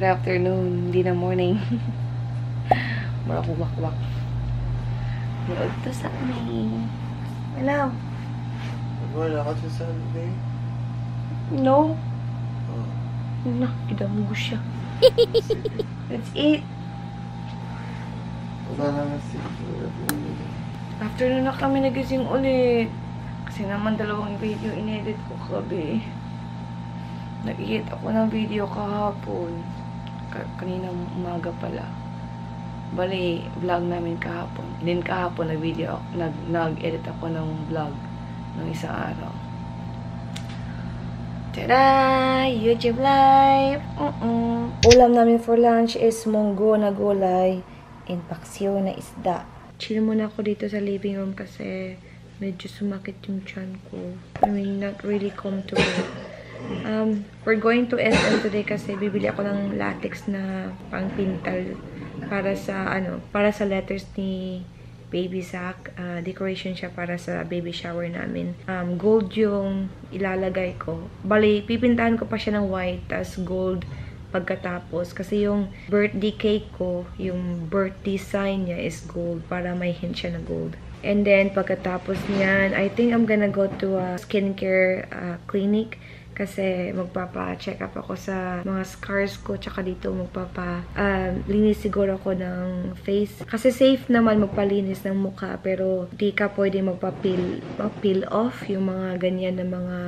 Good afternoon. Hindi na morning. Mura ko wakwak. Load to sa amin. Hello. Wala ka sa Sunday. No. Oh. Na, kidamgo siya. Let's eat. Wala na si Afternoon na kami nagising ulit. Kasi naman dalawang video inedit ko kagabi. Nag-edit ako ng video kahapon. Ka kanina umaga pala. Bali, vlog namin kahapon. Din kahapon nag-video, nag, nag-edit ako ng vlog ng isang araw. Tada! YouTube live! Mm-mm. Ulam namin for lunch is munggo na gulay and paksiw na isda. Chill muna ako dito sa living room kasi medyo sumakit yung chan ko. I mean, not really comfortable. Um, we're going to SM today kasi bibili ako ng latex na pangpintal para sa, ano, para sa letters ni baby Zach. Uh, decoration siya para sa baby shower namin. Um, gold yung ilalagay ko. Bali, pipintahan ko pa siya ng white, tas gold pagkatapos. Kasi yung birthday cake ko, yung birthday sign niya is gold para may hint siya na gold. And then, pagkatapos niyan, I think I'm gonna go to a skincare uh, clinic kasi magpapa-check up ako sa mga scars ko tsaka dito magpapa um, linis siguro ako ng face kasi safe naman magpalinis ng mukha pero di ka pwede magpa-peel mag-peel off yung mga ganyan na mga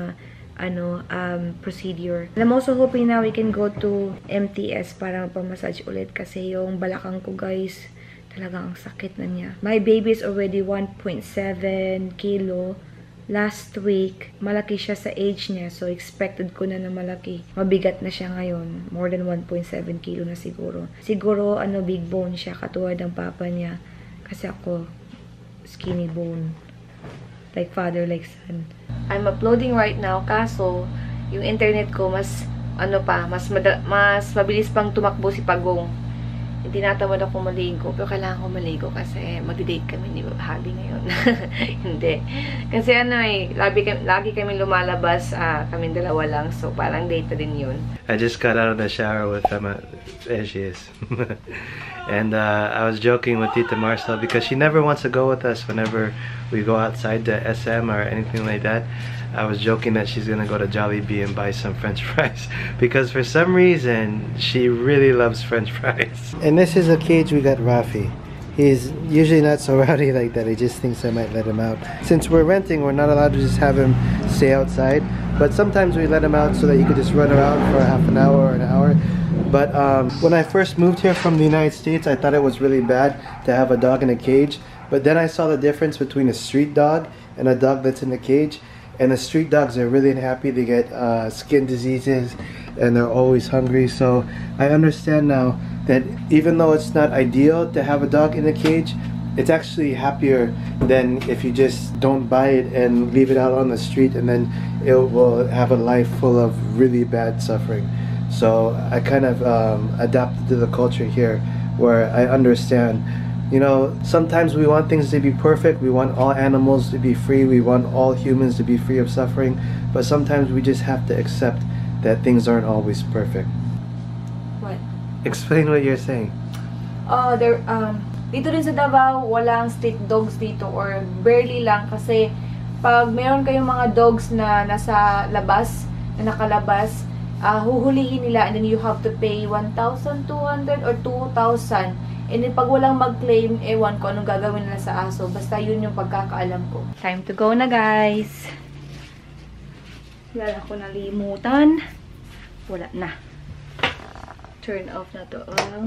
ano, um, procedure. And I'm also hoping na we can go to MTS para magpamassage ulit kasi yung balakang ko guys, talaga ang sakit na niya. My baby is already 1.7 kilo. Last week, malaki siya sa age niya. So, expected ko na na malaki. Mabigat na siya ngayon. More than 1.7 kilo na siguro. Siguro, ano, big bone siya. Katulad ng papa niya. Kasi ako, skinny bone. Like father, like son. I'm uploading right now. Kaso, yung internet ko, mas, ano pa, mas, mas mabilis pang tumakbo si Pagong hindi natamad ako maligo. Pero kailangan ko maligo kasi mag-date kami ni Habi ngayon. hindi. Kasi ano eh, lagi, lagi kami lumalabas, uh, kami dalawa lang. So parang date din yun. I just got out of the shower with Emma. There she is. and uh, I was joking with Tita Marcel because she never wants to go with us whenever we go outside the SM or anything like that. I was joking that she's gonna go to Jollibee and buy some french fries because for some reason she really loves french fries. And this is a cage we got Rafi. He's usually not so rowdy like that. He just thinks I might let him out. Since we're renting, we're not allowed to just have him stay outside. But sometimes we let him out so that he could just run around for half an hour or an hour. But um, when I first moved here from the United States, I thought it was really bad to have a dog in a cage. But then I saw the difference between a street dog and a dog that's in a cage and the street dogs are really unhappy. They get uh, skin diseases and they're always hungry. So I understand now that even though it's not ideal to have a dog in a cage it's actually happier than if you just don't buy it and leave it out on the street and then it will have a life full of really bad suffering. So I kind of um, adapted to the culture here where I understand you know, sometimes we want things to be perfect. We want all animals to be free. We want all humans to be free of suffering. But sometimes we just have to accept that things aren't always perfect. What? Explain what you're saying. Oh, there, um, dito rin sa Davao, walang street dogs dito or barely lang kasi pag meron kayong mga dogs na nasa labas, na nakalabas, uh, huhulihin nila and then you have to pay 1,200 or 2,000 And then, pag walang mag-claim, ewan ko anong gagawin nila sa aso. Basta yun yung pagkakaalam ko. Time to go na, guys. Wala ko nalimutan. Wala na. Turn off na to ang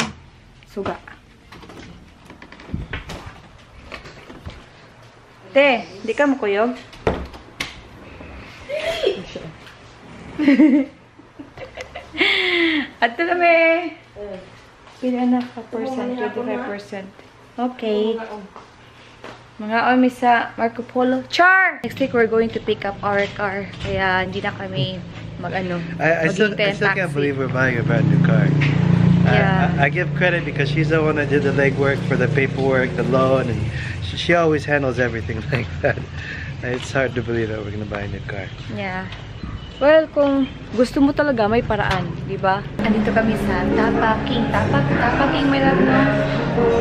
suga. Te, di ka makuyog? At na me. Pila na ka percent? 25%. Okay. Mga omi sa Marco Polo. Char! Next week, we're going to pick up our car. Kaya hindi na kami mag-ano. I, I still, I still can't believe we're buying a brand new car. Yeah. I, I, give credit because she's the one that did the legwork for the paperwork, the loan, and she, she always handles everything like that. It's hard to believe that we're going to buy a new car. Yeah. Well, kung gusto mo talaga, may paraan, di ba? Andito kami sa Tapa King. Tapa, Tapa King, may love, no?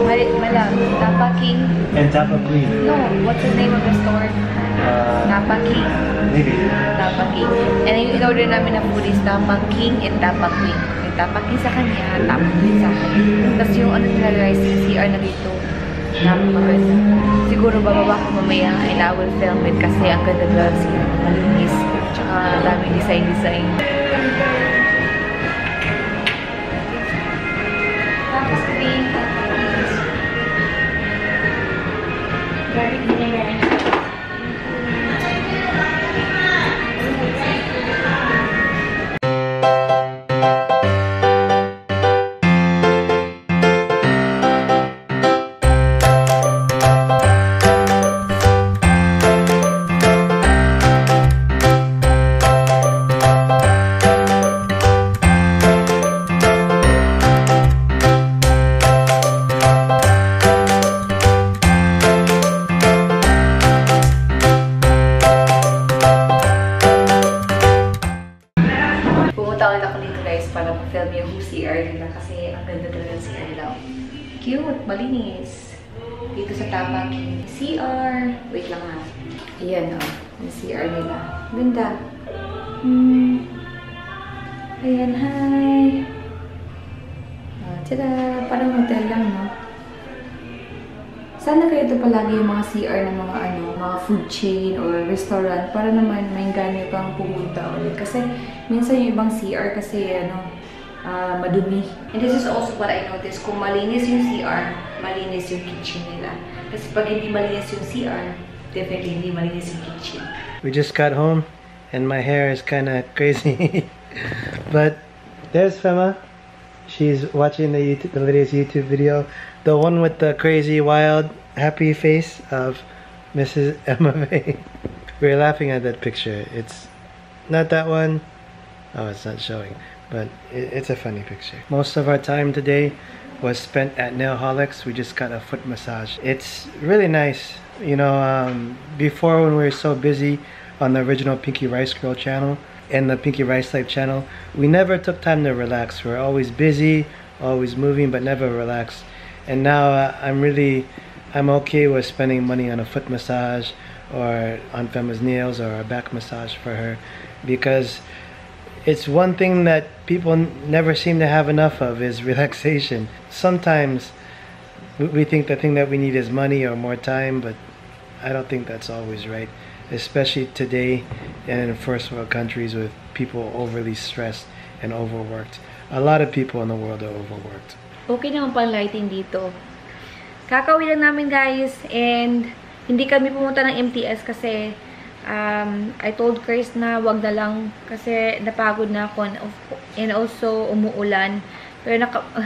May, may love. Tapa King. And Tapa Queen. No, what's the name of the store? Uh, Tapa King. maybe. Tapa King. And yung in-order namin na food is Tapa King and Tapa Queen. Yung Tapa King sa kanya, Tapa Queen sa akin. Tapos yung ano nila guys, yung CR na dito, napakaganda. Siguro bababa ko mamaya and I will film it kasi ang ganda nila CR, malinis. Tsaka daming design-design. Tapos Queen, Tapa Queen. Very CR. Wait lang ha. Ayan o. Oh, yung CR nila. Ganda. Hmm. Ayan, hi. Ah, tada! Parang hotel lang, no? Sana kayo ito palagi yung mga CR ng mga ano, mga food chain or restaurant para naman may ganyo kang pumunta ulit. Kasi minsan yung ibang CR kasi ano, ah, madumi. And this is also what I noticed. Kung malinis yung CR, malinis yung kitchen nila. Kasi pag hindi malinis yung CR, definitely hindi malinis yung kitchen. We just got home and my hair is kind of crazy. but there's Fema. She's watching the YouTube, the latest YouTube video. The one with the crazy, wild, happy face of Mrs. Emma May. We're laughing at that picture. It's not that one. Oh, it's not showing. But it, it's a funny picture. Most of our time today was spent at Nailholics. We just got a foot massage. It's really nice. You know, um, before when we were so busy on the original Pinky Rice Girl channel and the Pinky Rice Life channel, we never took time to relax. We are always busy, always moving, but never relaxed. And now uh, I'm really, I'm okay with spending money on a foot massage or on Fema's nails or a back massage for her because it's one thing that people never seem to have enough of is relaxation. Sometimes we think the thing that we need is money or more time, but I don't think that's always right, especially today and in first world countries with people overly stressed and overworked. A lot of people in the world are overworked. Okay naman pang lighting dito. Kakauwi lang namin guys and hindi kami pumunta ng MTS kasi um, I told Chris na wag na lang kasi napagod na ako and, also umuulan. Pero naka...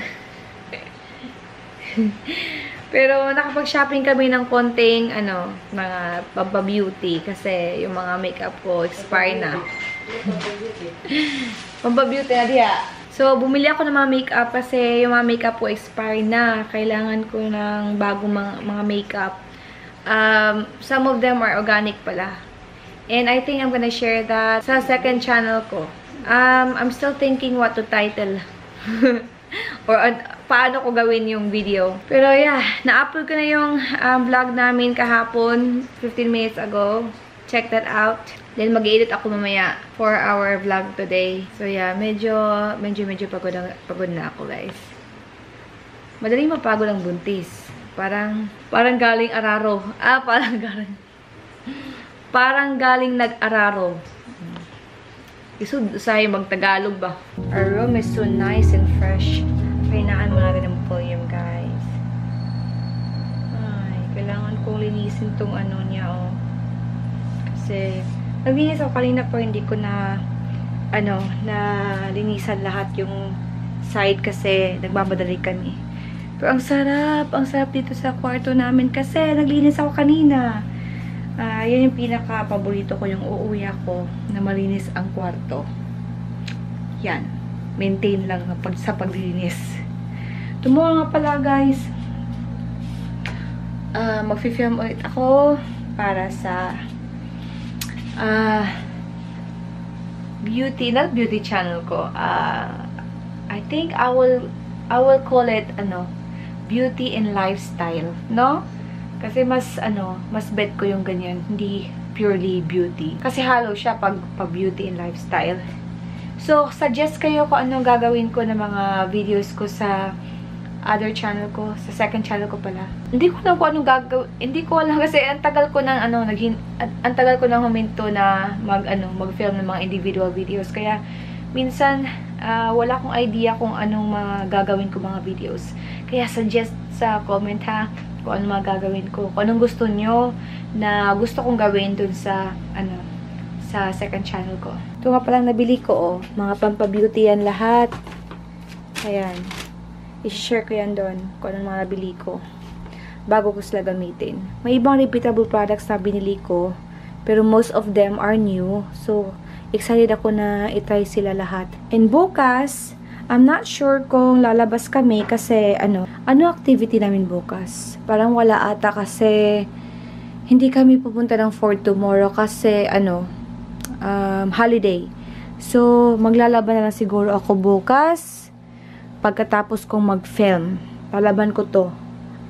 Pero nakapag-shopping kami ng konting ano, mga pampa-beauty kasi yung mga makeup ko expire na. Pampa-beauty na diya. So, bumili ako ng mga makeup kasi yung mga makeup ko expire na. Kailangan ko ng bagong mga, mga makeup. Um, some of them are organic pala. And I think I'm gonna share that sa second channel ko. Um, I'm still thinking what to title. Or uh, paano ko gawin yung video. Pero yeah, na-upload ko na yung um, vlog namin kahapon, 15 minutes ago. Check that out. Then mag-edit ako mamaya for our vlog today. So yeah, medyo, medyo, medyo pagod na, pagod na ako guys. Madaling mapagod ang buntis. Parang, parang galing araro. Ah, parang galing, parang galing nag-araro. Isud sa'yo mag-Tagalog ba? Our room is so nice and fresh. Kainaan mo natin ang volume, guys. Ay, kailangan kong linisin tong ano niya, oh. Kasi, naglinis ako kanina pero hindi ko na, ano, na linisan lahat yung side kasi nagmamadali kami. Pero ang sarap, ang sarap dito sa kwarto namin kasi naglinis ako kanina. Ah, yan yung pinaka-paborito ko, yung uuwi ako na malinis ang kwarto. Yan. Maintain lang ang pag, sa paglinis. Tomorrow nga pala, guys. Ah, mag-film ulit ako para sa ah beauty, not beauty channel ko. Uh, I think I will, I will call it, ano, beauty and lifestyle, no? Kasi mas, ano, mas bet ko yung ganyan, hindi purely beauty. Kasi halo siya pag, pag beauty and lifestyle. So, suggest kayo kung anong gagawin ko ng mga videos ko sa other channel ko, sa second channel ko pala. Hindi ko alam kung anong gagawin, hindi ko alam kasi ang tagal ko nang ano, naghin, ang tagal ko nang huminto na mag, ano, mag-film ng mga individual videos. Kaya, minsan, uh, wala akong idea kung anong mga gagawin ko mga videos. Kaya, suggest sa comment ha, kung anong mga gagawin ko. Kung anong gusto nyo na gusto kong gawin dun sa, ano, sa second channel ko. Ito nga palang nabili ko, oh. Mga pampabeauty yan lahat. Ayan. I-share ko yan doon kung anong mga nabili ko. Bago ko sila gamitin. May ibang repeatable products na binili ko. Pero most of them are new. So, excited ako na itry sila lahat. And bukas, I'm not sure kung lalabas kami kasi ano, ano activity namin bukas. Parang wala ata kasi hindi kami pupunta ng Ford tomorrow kasi ano, um, holiday. So, maglalaban na lang siguro ako bukas pagkatapos kong mag-film. Lalaban ko to.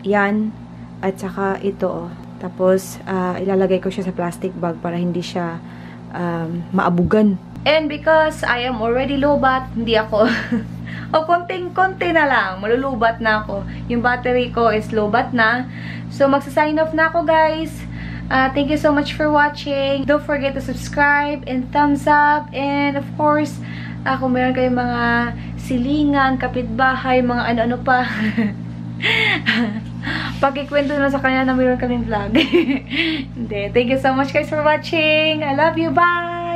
Yan. At saka ito, oh. Tapos, uh, ilalagay ko siya sa plastic bag para hindi siya um, maabugan. And because I am already lobat, hindi ako... o konting-konti na lang, malulubat na ako. Yung battery ko is lobat na. So, magsa-sign off na ako, guys. Uh, thank you so much for watching. Don't forget to subscribe and thumbs up. And of course, uh, kung meron kayong mga silingan, kapitbahay, mga ano-ano pa. Pagkikwento na sa kanya na meron kaming vlog. Hindi. Thank you so much guys for watching. I love you. Bye!